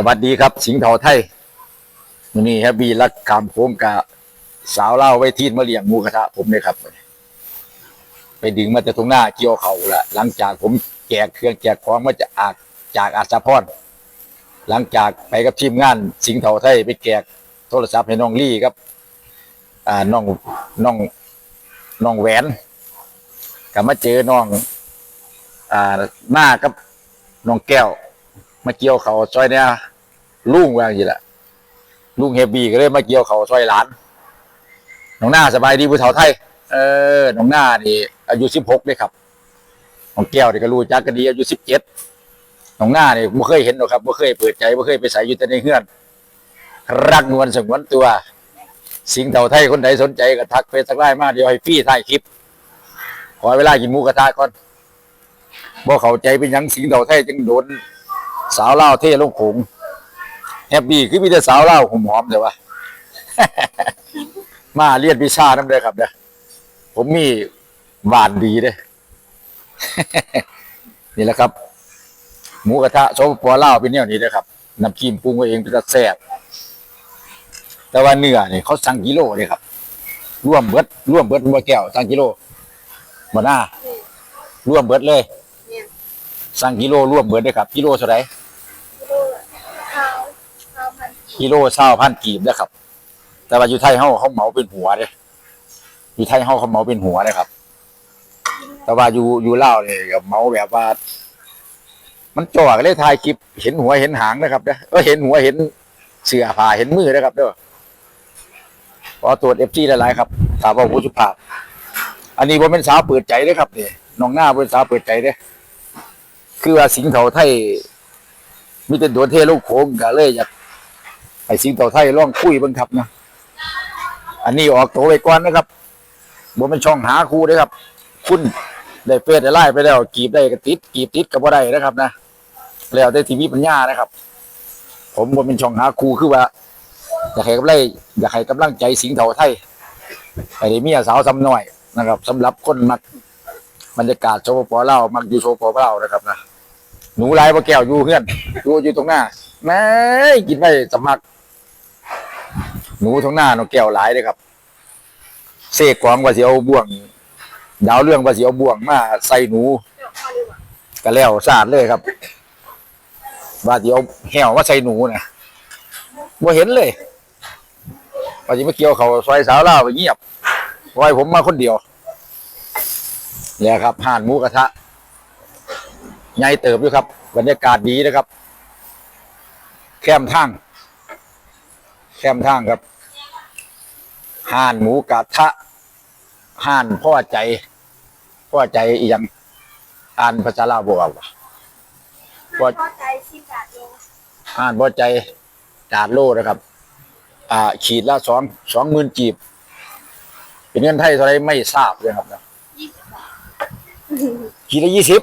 สวัสดีครับ สิงห์เทาไทยวันนี้ครับบีรักคำโค้งกะสาวเล่าไว้ทีนมาเลี้ยงหมูกระทะผมเลยครับ ไปดึงมาจากตรงหน้าเกี่ยวเขาละหลังจากผมแจกเครื่องแจกของมาจากอาจากอาสาพรหลังจากไปกับทีมงาน สิงห์เทาไทยไปแจกโทรศัพท์ให้น้องลี่ครับ อ่าน้องน้องน้องแหวนกับมาเจอน้อง อ่ามากับน้องแก้ว มาเกี่ยวเขาซอยเนี่ยลุงว่าอย่างนี้แหละลุงเฮบีก็เลยมาเกี่ยวเขาซอยหลานน้องหน้าสบายดีผู้เฒ่าไทย เออน้องหน้านี่อายุสิบหกเลยครับน้องแก้วนี่ก็รู้จักกันดีอายุสิบเจ็ดน้องหน้านี่ไม่เคยเห็นหรอกครับไม่เคยเปิดใจไม่เคยไปใส่อยู่แต่ในเฮือน รักนวลสงวนตัว สิงห์เฒ่าไทยคนใดสนใจก็ทักเฟซทักไลน์มาเดี๋ยวให้พี่ถ่ายคลิป ขอเวลากินหมูกระทะก่อนบ่เข้าใจเป็นยังสิงห์เฒ่าไทยจึงโดน สาวเล่าเท่ลงขงแฮปปี้คือมีแต่สาวเล่าหอมหอมแต่ว่ามาเรียนวิชาน้ำเลยครับเด้อผมมีหวานดีเด้อนี่แหละครับ หมูกระทะโซปอเล่าวเป็นแนวนี้นะครับน้ำจิ้มปรุงเองเป็นตะแซ่บแต่ว่าเนื้อนี่เขาสั่งกิโลเลยครับร่วมเบิดร่วมเบิดบ่แก้วสั่งกิโลบ่หน้าร่วมเบิดเลยเนี่ยสั่งกิโลร่วมเบิดเลยครับ กิโลเท่าไหร่ กิโลละข้าวข้าวพัน กิโลเศร้าพันกีบนะครับ แต่ว่าอยู่ไทยเฮาเขาเหมาเป็นหัวเด้อยู่ไทยเฮาเขาเหมาเป็นหัวนะครับ แต่ว่าอยู่อยู่เล่าเนี่ยก็เหมาแบบว่า มันจ่อกันเลยถ่ายคลิปเห็นหัวเห็นหางนะครับเด้อเออเห็นหัวเห็นเสื้อผ้าเห็นมือนะครับเด้อขอตรวจเอฟซีหลายๆครับถาวผู้สุภาพ อันนี้ผมเป็นสาวเปิดใจเลยครับนี่น้องหน้าเป็นสาวเปิดใจเด้อคือว่าสิงห์เถาไทยมีแต่โดนเทลูกโขงก็เลยอยาก ไอ้สิงโตไทยร่องคุยเบิ่งครับนะอันนี้ออกตัวไว้ก่อนนะครับบ่เป็นช่องหาครูเด้อครับ คุณได้เฟซได้ไล่ไปแล้ว กีบได้ก็ติดกีบติดก็บ่ได้นะครับนะแล้วแต่ทีวีปัญญานะครับ ผมบ่เป็นช่องหาครูคือว่าอยากให้กำลังอยากให้กำลังใจสิงเทาไทยไอ้เมียสาวซ้ำน้อยนะครับสำหรับคนมักบรรยากาศโชว์ปอเล่ามักอยู่โชว์ปอเล่านะครับนะหนูไลายบ่แก้วอยู่เพื่อนอยู่อยู่ตรงหน้าแม่กินไปสมัคร หนูทั้งหน้าหนูแก้วหลายเลยครับเสกความว่าสิเอาบ่วง ดาวเรื่องว่าสิเอาบ่วงมาใส่หนูก็แล้วสาดเลยครับ ว่าสิเอาแหวมาใส่หนูนะบ่เห็นเลยว่าสิมาเกี่ยวเขาซอยสาวเล่าไปเงียบปล่อยผมมาคนเดียวเนี่ยครับห่านหมูกระทะใหญ่เติบอยู่ครับ บรรยากาศดีนะครับ แคมทาง แคมทางครับห่านหมูกระทะห่านพ่อใจพ่อใจอีหยังอ่านภาษาลาวบอกว่าพอใจสิบบาทโลห่านพ่อใจจาดโลนะครับ อ่า ขีดละสองสองหมื่นจีบ เป็นเงินไทยเท่าไรไม่ทราบเลยครับนะยี่สิบบาทขีดละยี่สิบ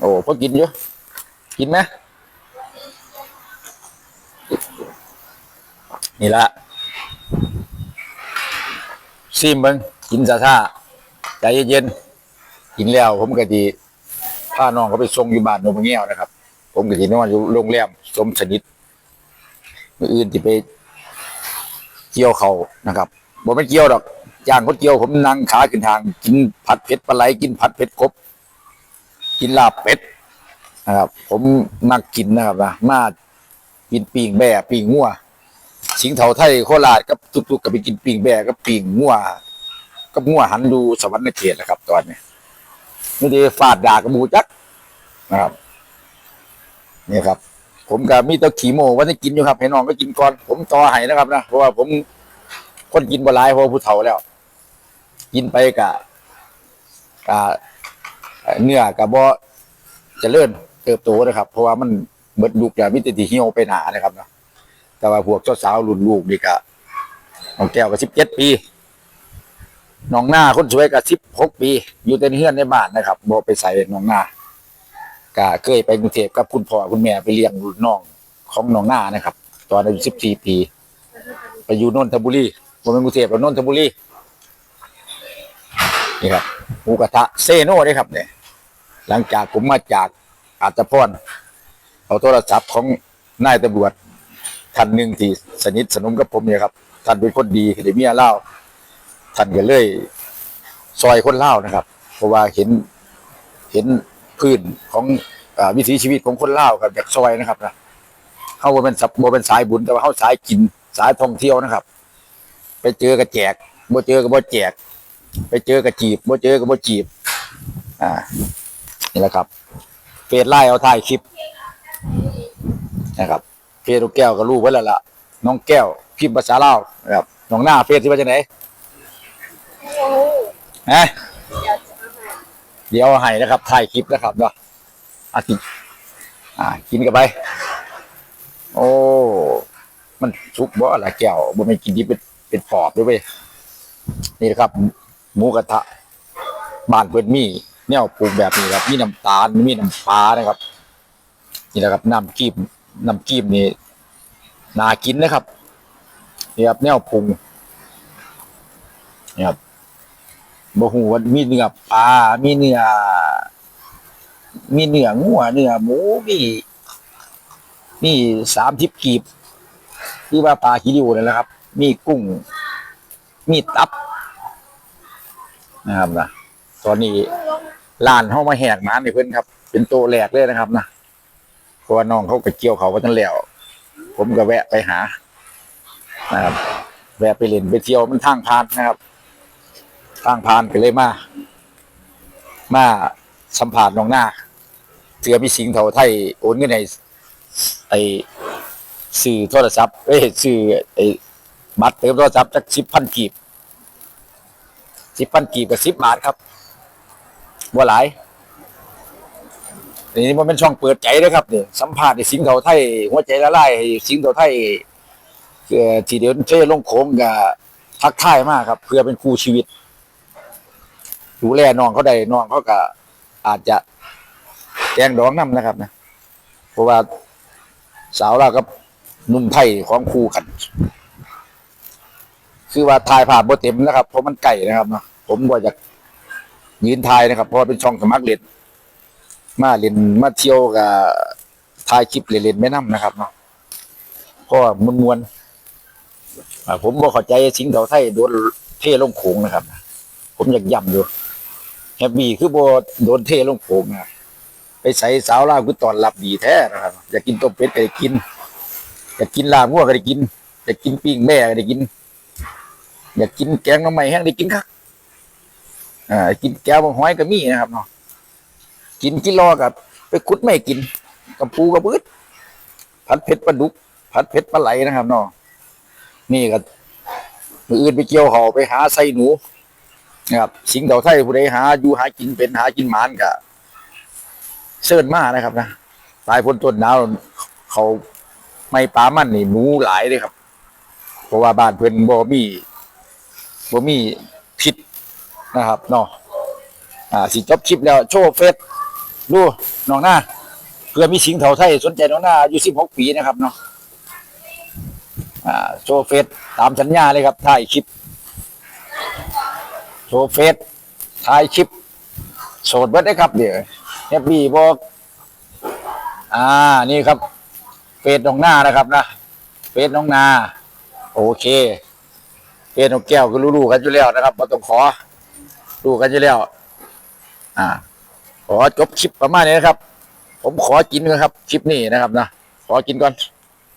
โอ้พอกินอยู่กินไหม นี่ละซิมเบิงกินซาซาใจเย็นๆกินแล้ว ผมก็ดีพาน้องเขาไปส่งอยู่บ้านโนมเงี้ยวนะครับ ผมก็ดีนอนอยู่โรงแรมสมสนิทมืออื่นที่ไปเกี่ยวเขานะครับบ่ไม่เกี่ยวดอกย่างคนเกี่ยวผมนั่งขาขึ้นทาง กินผัดเผ็ดปลาไหลกินผัดเผ็ดกบ กินลาบเป็ดนะครับ ผมมักกินนะครับนะมากินปีงแบ่ปีงงัว สิงเถาไทยโคราชกับทุกๆกับไปกินปีงแบกับปีงงัวกับงัวหันดูสวรรค์เขตนะครับ ตอนนี้นี่ดีฟาดดากระมูจักนะครับนี่ครับ ผมกับมีแตะขี่โมว่าจะกินอยู่ครับให้น้องก็กินก่อน ผมต่อให้นะครับนะเพราะว่าผมคนกินบหลายเพราะว่าผู้เฒ่าแล้ว กินไปกะกะเนื้อกับบ่เจะเลื่อนเติบโตนะครับ เพราะว่ามันเบิดลูกอย่างมิตรที่เหี่ยวไปหนานะครับเนาะ แต่ว่าพวกเจ้าสาวรุ่นลูกนี่ก็น้องแก้วก็สิบเจ็ดปีน้องหน้าคนสวยก็สิบหกปี อยู่แต่นเฮือนในบ้านนะครับบ่ไปใส่น้องหน้าก็เคยไปกรุงเทพกับคุณพ่อคุณแม่ไปเลี้ยงรุ่นน้องของน้องหน้านะครับ ตอนอายุสิบสี่ปี ไปอยู่นนทบุรีบ่เป็นกรุงเทพแล้วนนทบุรีนี่ครับหมูกระทะเซโน่เด้ครับเนี่ยหลังจากผมมาจากอาจจะพรเอาโทรศัพท์ของนายตำรวจ ท่านหนึ่งที่สนิทสนมกับผมเนี่ยครับท่านเป็นคนดีเดี๋ยวเมียเล่าท่านก็เลยซอยคนเล่านะครับ เพราะว่าเห็นเห็นพื้นของอวิถีชีวิตของคนเล่าวครับจากซอยนะครับนะเขาเป็นสับบ่เป็นสายบุญแต่ว่าเขาสายกินสายท่องเที่ยวนะครับ ไปเจอกับแจกบ่เจอกับบ่แจก ไปเจอกับจีบบ่เจอกับบ่จีบ อ่านี่แหละครับเฟซไล่เอาถ่ายคลิปนะครับ เฟซลูกแก้วก็รู้ไว้แล้วล่ะน้องแก้วพิมพ์ภาษาลาวนะครับน้องหน้าเฟซที่ว่าจะไหนโอ้ฮะเดี๋ยวจะเอามาเดี๋ยวให้นะครับถ่ายคลิปนะครับเนาะอาทิตย์อ่ากินกันไป โอ้มันสุกบ่ล่ะแก้วบ่ไม่นกินดิบเป็นเป็นปอบด้วยเว้ยนี่นะครับ หมูกระทะบ้านเพิ่นมีแนวปรุงแบบนี้ครับมีน้ำตาลมีน้ำปลานะครับ นี่แหละครับน้ำกีบ น้ำกีบนี่น่ากินนะครับนี่ครับแนวปรุงนี่ครับบ่ฮู้ว่ามีเนื้อปลา มีเนื้อ มีเนื้องัวเนื้อหมู มีมีสามทิพกีบ ที่ว่าปลาคิริวนั่นแหละครับ มีกุ้ง มีตับ นะครับนะ ตอนนี้ร้านเข้ามาแหกน้ำในเพื่อนครับ เป็นโตแหลกเลยนะครับนะ เพราะว่าน้องเขาไปเกี่ยวเขาว่าทันแล้ว ผมก็แวะไปหานะครับแวะไปเล่นไปเที่ยวมันทางพานนะครับ ทางพานก็เลยมา มาสัมผัสน้องหน้าเสือมีสิงเทาไทยโอนเงินให้ไอสื่อโทรศัพท์เอ้ยสื่อไอบัตรเติมโทรศัพท์จากสิบพันกีบสิบพันกีบกับสิบบาทครับบ่หลาย นี่มันเป็นช่องเปิดใจนะครับเนี่ยสัมภาษณ์ไอ้สิงเทาไทยหัวใจละลายให้สิงเทาไทยเอ่อทีเดียวเท่ลงโค้งกับทักทายมากครับ เพื่อเป็นคู่ชีวิต ดูแลน้องเขาได้น้องเขาก็อาจจะแจงดองน้ำนะครับนะเพราะว่าสาวเรากับนุ่มไทยของคู่กัน คือว่าทายภาพบ่เต็มนะครับ เพราะมันไก่นะครับเนาะผมบ่อยากยืนทายนะครับ เพราะว่าเป็นช่องสมัครเล่น มาเล่นมาเที่ยวกับทายคลิปเล่นๆไม่น้ำนะครับเนาะเพราะว่ามวนๆผมบ่เข้าใจสิงเถาไทยโดนเทลงโขงนะครับ ผมอยากย้ำอยู่แฮปปี้คือบ่โดนเทลงโขงนะไปใส่สาวลาวคือตอนรับดีแท้นะครับ อยากกินต้มเป็ดก็ได้กิน อยากกินลาบงัวก็ได้กิน อยากกินปิ้งแม่ก็ได้กิน อยากกินแกงน้ำใหม่แห้งได้กินครับอ่ากินแก้วบางหอยก็มีนะครับเนาะ กินกินรอกับไปคุดไม่กินกับปูกับบืดผัดเผ็ดปลาดุกผัดเผ็ดปลาไหลนะครับเนาะนี่ก็มืออื่นไปเกี่ยวเขาไปหาไส้หนูนะครับ สิงเต่าไทยผู้ใดหาอยู่หากินเป็นหากินหมานกะเสิร์นมานะครับนะปลายพ้นต้นหนาวเขาไม่ปลามันนี่หนูหลายเลยครับ เพราะว่าบ้านเพิ่อนบ่มีบ่มีผิดนะครับเนาะอ่าสิจบคลิปแล้ว โชว์เฟซ ดูน้องหน้าเพื่อมีสิงเถาไทยสนใจน้องหน้าอายุ16ปีนะครับเนาะโชว์เฟซตามสัญญาเลยครับถ่ายคลิปโชว์เฟซถ่ายคลิป โสดเบิดได้ครับเดี๋ยวแฮปปี้บอกอ่านี่ครับเฟซน้องหน้านะครับนะเฟซน้องนาโอเคเป็นนกแก้วก็รู้ๆกันอยู่แล้วนะครับมาต้องขอรู้กันอยู่แล้ว อ่า ขอจบคลิปประมาณนี้นะครับ ผมขอกินก่อนครับ คลิปนี้นะครับนะ ขอกินก่อน